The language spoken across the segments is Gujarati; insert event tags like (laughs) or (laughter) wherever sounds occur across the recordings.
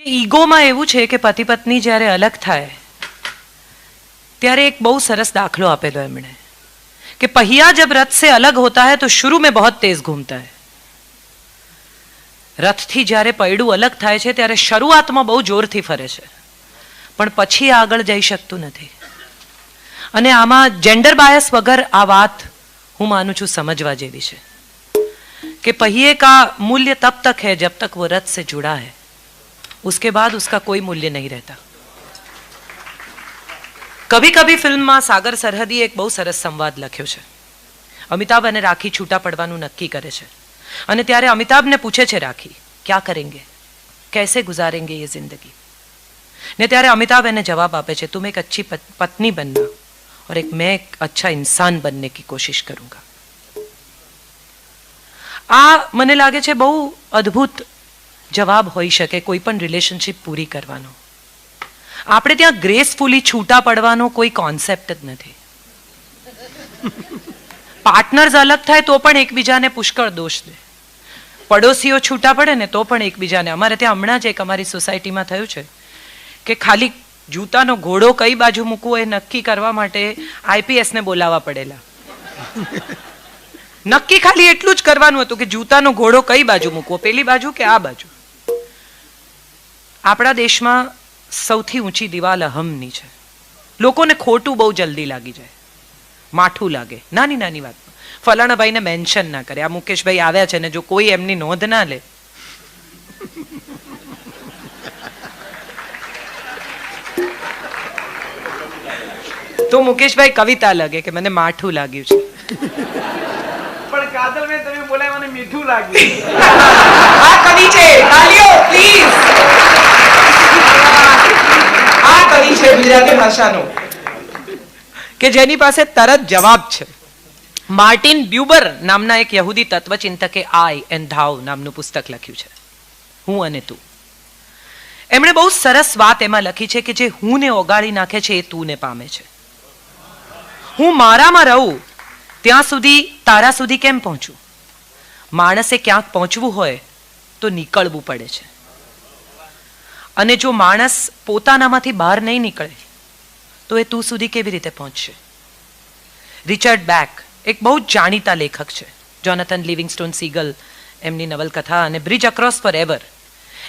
ઈગોમાં એવું છે કે પતિ પત્ની જ્યારે અલગ થાય ત્યારે એક બહુ સરસ દાખલો આપેલો એમણે કે पहिया जब रथ से अलग होता है तो शुरू में बहुत तेज घूमता है રથથી જ્યારે પૈડું અલગ થાય છે ત્યારે શરૂઆતમાં બહુ જોરથી ફરે છે પણ પછી આગળ જઈ શકતું નથી અને આમાં જેન્ડર બાયસ વગર આ વાત હું માનું છું સમજવા જેવી છે कि पहिए का मूल्य तब तक है जब तक वो रथ से जुड़ा है उसके बाद उसका कोई मूल्य नहीं रहता કભી કભી ફિલ્મમાં સાગર સરહદીએ એક બહુ સરસ સંવાદ લખ્યો છે અમિતાભ અને રાખી છૂટા પડવાનું નક્કી કરે છે અને ત્યારે અમિતાભને પૂછે છે રાખી ક્યાં કરેંગે कैसे गुजारेंगे ये जिंदगी ने ત્યારે અમિતાભ એને જવાબ આપે છે तुम एक अच्छी पत- पत्नी बनना और एक मैं एक अच्छा इंसान बनने की कोशिश करूंगा આ મને લાગે છે બહુ અદ્ભુત જવાબ હોઈ શકે કોઈ પણ રિલેશનશિપ પૂરી કરવાનો. આપણે ત્યાં ગ્રેસફુલી છૂટા પડવાનો કોઈ કોન્સેપ્ટ જ નથી. પાર્ટનર્સ અલગ થાય તો પણ એકબીજાને પુષ્કળ દોષ દે. પડોશીઓ છૂટા પડે ને તો પણ એકબીજાને. અમારે ત્યાં હમણાં જ એક અમારી સોસાયટીમાં થયું છે કે ખાલી જૂતાનો ઘોડો કઈ બાજુ મૂકવો એ નક્કી કરવા માટે આઈપીએસને બોલાવવા પડેલા. નક્કી ખાલી એટલું જ કરવાનું હતું કે જૂતાનો ઘોડો કઈ બાજુ મૂકવો? પેલી બાજુ કે આ બાજુ? આપણા દેશમાં સૌથી ઊંચી દિવાલ અહમની છે. લોકોને ખોટું બહુ જલ્દી લાગી જાય. માઠું લાગે. નાની નાની વાતમાં ફલાણા ભાઈને મેન્શન ના કરે. આ મુકેશભાઈ આવ્યા છે ને જો કોઈ એમની નોંધ ના લે. તો મુકેશભાઈ કવિતા લગે કે મને માઠું લાગ્યું છે. પણ કાજલ મેં તમે બોલાય મને મીઠું લાગ્યું. આ કવિ છે તાલીઓ પ્લીઝ આ કવિ છે ગુજરાતી ભાષાનો? કે જેની પાસે તરત જવાબ છે. માર્ટિન બ્યુબર નામના એક યહૂદી તત્વચિંતકે આઈ એન્ડ ધાવ નામનું પુસ્તક લખ્યું છે. હું અને તું. એમણે બહુ સરસ વાત એમાં લખી છે કે જે હું ને ઓગાળી નાખે છે એ તું ને પામે છે. હું મારામાં રહું, ત્યાં સુધી તારા સુધી કેમ પહોંચું? માણસે ક્યાંક પહોંચવું હોય તો નીકળવું પડે છે. અને જો માણસ પોતાનામાંથી બહાર નહીં નીકળે, તો એ તું સુધી કેવી રીતે પહોંચશે? રિચર્ડ બેક એક બહુ જ જાણીતા લેખક છે જોનાથન લિવિંગસ્ટોન સીગલ એમની નવલકથા અને બ્રિજ અક્રોસ ફોર એવર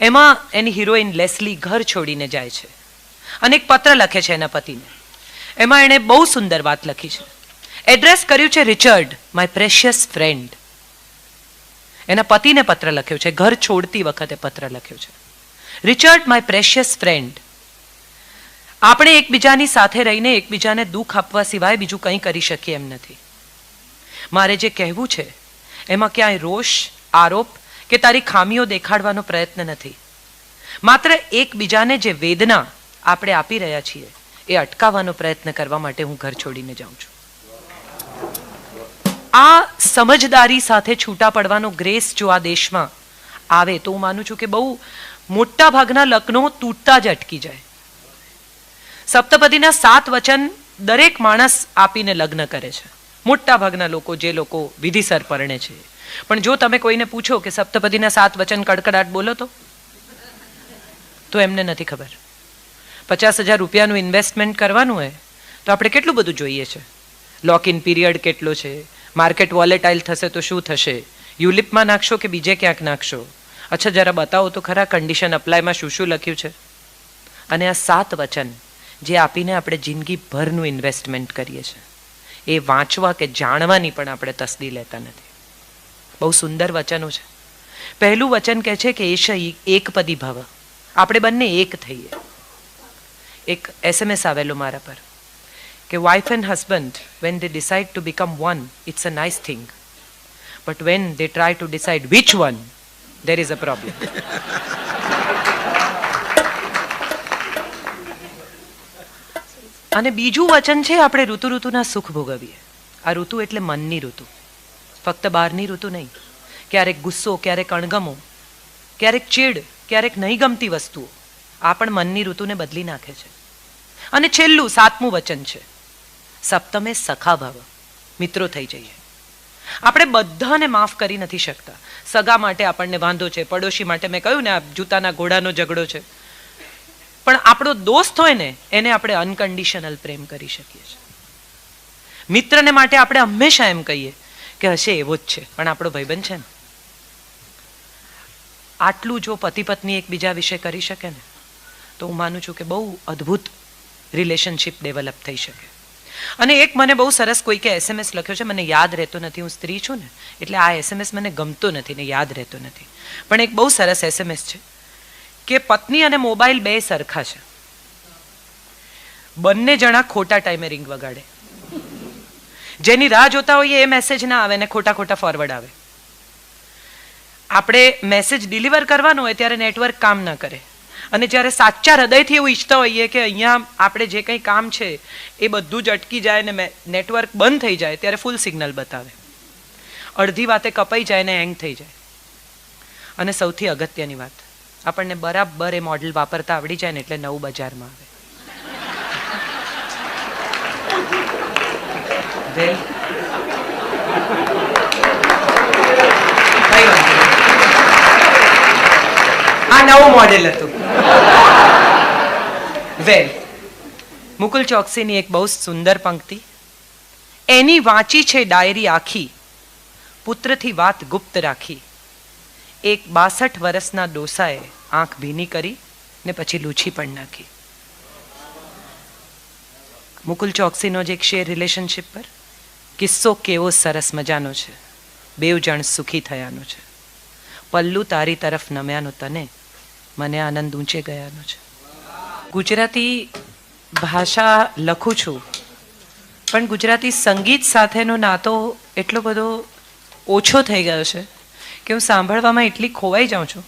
એમાં એની હિરોઈન લેસ્લી ઘર છોડીને જાય છે. અને એક પત્ર લખે છે એના પતિને. એમાં એણે બહુ સુંદર વાત લખી છે. એડ્રેસ કર્યું છે રિચર્ડ માય પ્રેશિયસ ફ્રેન્ડ એના પતિને પત્ર લખ્યો છે, ઘર છોડતી વખતે પત્ર લખ્યો છે. Richard, my precious friend. આપણે એકબીજાની સાથે રહીને એકબીજાને દુઃખ આપવા સિવાય બીજું કંઈ કરી શકીએ એમ નથી. મારે જે કહેવું છે, એમાં ક્યાંય રોષ, આરોપ કે તારી ખામીઓ દેખાડવાનો પ્રયત્ન નથી. માત્ર એકબીજાને જે વેદના આપણે આપી રહ્યા છીએ, એ અટકાવવાનો પ્રયત્ન કરવા માટે હું ઘર છોડીને જાઉં છું. આ સમજદારી સાથે છૂટા પડવાનો ગ્રેસ જો આ દેશમાં આવે તો હું માનું છું કે બહુ મોટા ભાગના લગ્નો તૂટતા જ અટકી જાય. સપ્તપદીના સાત વચન દરેક માણસ આપીને લગ્ન કરે છે. મોટા ભાગના લોકો જે લોકો વિધિસર પરણે છે. પણ જો તમે કોઈને પૂછો કે સપ્તપદીના સાત વચન કડકડાટ બોલો તો? તો એમને નથી ખબર. પચાસ હજાર રૂપિયાનું ઇન્વેસ્ટમેન્ટ કરવાનું હોય, તો આપણે કેટલું બધું જોઈએ છે? લોક ઇન પીરિયડ કેટલો છે? માર્કેટ વોલેટાઇલ થશે તો શું થશે? યુલિપમાં નાખશો કે બીજે ક્યાંક નાખશો? અચ્છા, જરા બતાવો તો ખરા કન્ડિશન અપ્લાયમાં શું શું લખ્યું છે? અને આ સાત વચન જે આપીને આપણે જિંદગીભરનું ઇન્વેસ્ટમેન્ટ કરીએ છીએ, એ વાંચવા કે જાણવાની પણ આપણે તસદી લેતા નથી. બહુ સુંદર વચનો છે. પહેલું વચન કહે છે કે એશ એકપદી ભવ આપણે બંને એક થઈએ. એક એસએમએસ આવેલો મારા પર કે wife and husband when they decide to become one it's a nice thing but when they try to decide which one there is a problem. અને બીજું વચન છે, આપણે ઋતુ ઋતુના સુખ ભોગવીએ. આ ઋતુ એટલે મનની ઋતુ. ફક્ત બહારની ઋતુ નહીં. ક્યારેક ગુસ્સો, ક્યારેક અણગમો, ક્યારેક ચીડ, ક્યારેક નહીં ગમતી વસ્તુઓ, આ પણ મનની ઋતુને બદલી નાખે છે. અને છેલ્લું, સાતમું વચન છે. સપ્તમે સખા ભાવ. મિત્રો થઈ જઈએ. આપણે બધાને માફ કરી નથી શકતા. સગા માટે આપણને વાંધો છે, પડોશી માટે. મેં કહ્યું ને, આ જૂતાના ઘોડાનો ઝઘડો છે. પણ આપણો દોસ્ત હોય ને, એને આપણે અનકન્ડિશનલ પ્રેમ કરી શકીએ છીએ. મિત્રને માટે આપણે હંમેશા એમ કહીએ કે હશે એવો જ છે, પણ આપણો ભાઈબંધ છે ને. આટલું જો પતિ પત્ની એકબીજા વિશે કરી શકે ને, તો હું માનું છું કે બહુ અદ્ભુત રિલેશનશિપ ડેવલપ થઈ શકે. અને એક મને બહુ સરસ કોઈકે એસએમએસ લખ્યો છે, મને યાદ રહેતો નથી, હું સ્ત્રી છું ને, એટલે આ એસએમએસ મને ગમતો નથી ને યાદ રહેતો નથી. પણ એક બહુ સરસ એસએમએસ છે કે પત્ની અને મોબાઈલ બે સરખા છે. બંને જણા ખોટા ટાઈમે રિંગ વગાડે. જેની રાહ જોતા હોઈએ એ મેસેજ ના આવે ને ખોટા ખોટા ફોરવર્ડ આવે. આપણે મેસેજ ડિલિવર કરવાનો હોય ત્યારે નેટવર્ક કામ ના કરે. અને જ્યારે સાચા હૃદયથી એવું ઈચ્છતા હોઈએ કે અહીંયા આપણે જે કંઈ કામ છે, એ બધું જ અટકી જાય ને નેટવર્ક બંધ થઈ જાય, ત્યારે ફૂલ સિગ્નલ બતાવે. અડધી વાતે કપાઈ જાય ને હેંગ થઈ જાય. અને સૌથી અગત્યની વાત, આપણને બરાબર એ મોડલ વાપરતા આવડી જાય ને એટલે નવું બજારમાં આવે Well, કઈ વાંધો નહીં. આ નવું મોડેલ હતું. વેલ મુકુલ ચોકસીની એક બહુ સુંદર પંક્તિ. એની વાંચી છે ડાયરી આખી. પુત્રથી વાત ગુપ્ત રાખી. એક બાસઠ વર્ષના ડોસાએ આંખ ભીની કરી ને પછી લૂછી પણ નાખી. મુકુલ ચોકસીનો જ એક શેર રિલેશનશિપ પર. કિસ્સો કેવો સરસ મજાનો છે. બેવ જણ સુખી થયાનો છે. પલ્લુ તારી તરફ નમ્યાનો તને મને આનંદ ઊંચે ગયાનો છે. ગુજરાતી ભાષા લખું છું પણ ગુજરાતી સંગીત સાથેનો નાતો એટલો બધો ઓછો થઈ ગયો છે કે હું સાંભળવામાં એટલી ખોવાઈ જાઉં છું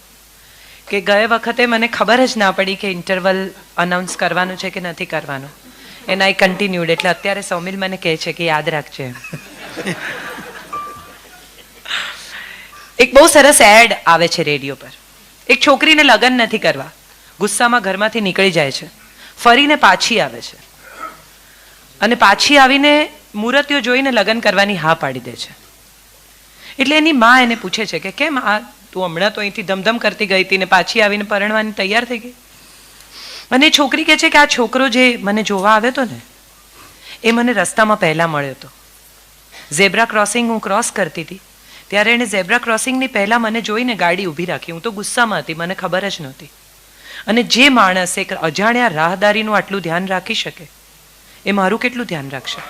કે ગયે વખતે મને ખબર જ ના પડી કે ઇન્ટરવલ અનાઉન્સ કરવાનું છે કે નથી કરવાનું. એન્ડ આઈ કન્ટિન્યુડ એટલે અત્યારે સૌમિલ મને કહે છે કે યાદ રાખજે (laughs) એક બહુ સરસ એડ આવે છે રેડિયો પર. એક છોકરીને લગ્ન નથી કરવા. ગુસ્સામાં ઘરમાંથી નીકળી જાય છે. ફરીને પાછી આવે છે. અને પાછી આવીને મૂર્તિઓ જોઈને લગ્ન કરવાની હા પાડી દે છે. એટલે એની મા એને પૂછે છે કે કેમ આ તું હમણાં તો અહીંથી ધમધમ કરતી ગઈ હતી ને પાછી આવીને પરણવાની તૈયાર થઈ ગઈ? અને છોકરી કહે છે કે આ છોકરો જે મને જોવા આવ્યો હતો ને, એ મને રસ્તામાં પહેલાં મળ્યો હતો. ઝેબ્રા ક્રોસિંગ હું ક્રોસ કરતી હતી. ત્યારે એણે ઝેબ્રા ક્રોસિંગની પહેલા મને જોઈને ગાડી ઊભી રાખી. હું તો ગુસ્સામાં હતી, મને ખબર જ નહોતી. અને જે માણસ એક અજાણ્યા રાહદારીનું આટલું ધ્યાન રાખી શકે, એ મારું કેટલું ધ્યાન રાખશે?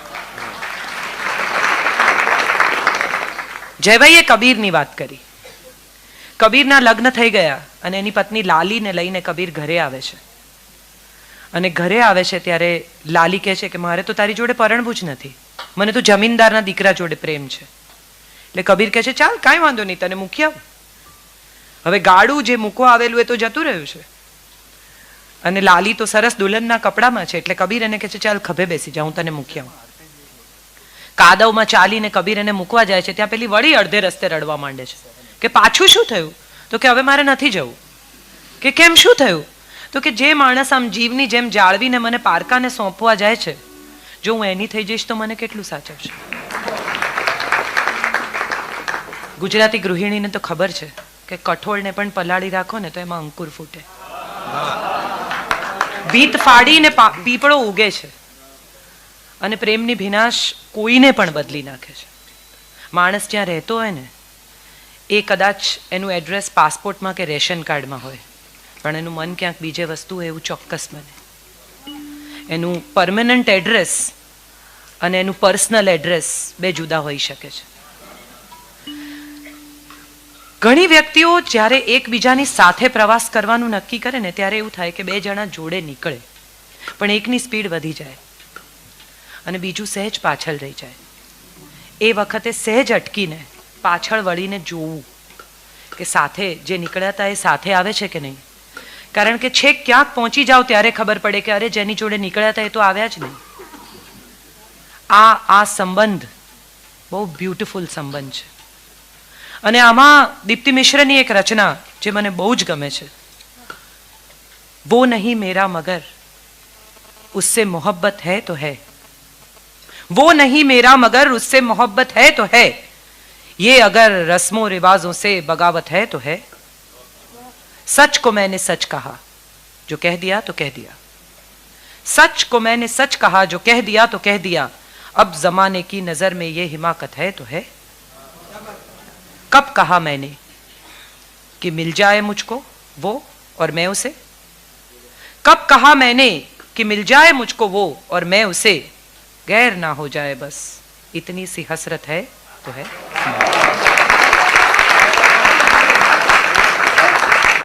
જયભાઈએ કબીરની વાત કરી. કબીરના લગ્ન થઈ ગયા અને એની પત્ની લાલીને લઈને કબીર ઘરે આવે છે. અને ઘરે આવે છે ત્યારે લાલી કહે છે કે મારે તો તારી જોડે પરણવું જ નથી. મને તો જમીનદારના દીકરા જોડે પ્રેમ છે. એટલે કબીર કહે છે, ચાલ, કાંઈ વાંધો નહીં, તને મૂકી આવું. હવે ગાડું જે મૂકવા આવેલું એ તો જતું રહ્યું છે. અને લાલી તો સરસ દુલ્હનના કપડામાં છે, એટલે કબીર એને કહે છે, ચાલ, ખભે બેસી જા, હું તને મૂકી આવું. કાદવમાં ચાલીને કબીર એને મૂકવા જાય છે, ત્યાં પેલી વળી અડધે રસ્તે રડવા માંડે છે. કે પાછું શું થયું? તો કે હવે મારે નથી જવું. કે કેમ શું થયું? તો કે જે માણસ આમ જીવની જેમ જાળવીને મને પારકાને સોંપવા જાય છે, જો હું એની થઈ જઈશ તો મને કેટલું સાચવશે? ગુજરાતી ગૃહિણીને તો ખબર છે કે કઠોળને પણ પલાળી રાખો ને તો એમાં અંકુર ફૂટે. ભીત ફાડીને પીપળો ઉગે છે અને પ્રેમની ભીનાશ કોઈને પણ બદલી નાખે છે. માણસ જ્યાં રહેતો હોય ને, એ કદાચ એનું એડ્રેસ પાસપોર્ટમાં કે રેશન કાર્ડમાં હોય, પણ એનું મન ક્યાંક બીજે વસ્તુ હોય એવું ચોક્કસ બને. એનું પરમેનન્ટ એડ્રેસ અને એનું પર્સનલ એડ્રેસ બે જુદા હોઈ શકે છે. ઘણી વ્યક્તિઓ જ્યારે એકબીજાની સાથે પ્રવાસ કરવાનું નક્કી કરે ને ત્યારે એવું થાય કે બે જણા જોડે નીકળે. પણ એકની સ્પીડ વધી જાય. અને બીજું સહેજ પાછળ રહી જાય. એ વખતે સહેજ અટકીને પાછળ વળીને જોવું કે સાથે જે નીકળ્યા હતા એ સાથે આવે છે કે નહીં? કારણ કે છેક ક્યાંક પહોંચી જાઓ ત્યારે ખબર પડે કે અરે જેની જોડે નીકળ્યા હતા એ તો આવ્યા જ નહીં. આ આ સંબંધ બહુ બ્યુટિફુલ સંબંધ છે. અને આમાં દીપ્તિ મિશ્રની એક રચના જે મને બહુ જ ગમે છે वो नहीं मेरा मगर उससे मोहब्बत है तो है वो नहीं मेरा मगर उससे मोहब्बत है तो है ये अगर रस्मों रिवाजों से बगावत है तो है सच को मैंने सच कहा जो कह दिया तो कह दिया सच को मैंने सच कहा जो कह दिया तो कह दिया अब जमाने की नजर में ये हिमाकत है तो है कब कहा मैंने कि मिल जाए मुझको वो और मैं उसे? कब कहा मैंने कि मिल जाए मुझको वो और मैं उसे? गैर ना हो जाए बस। इतनी सी हसरत है तो है।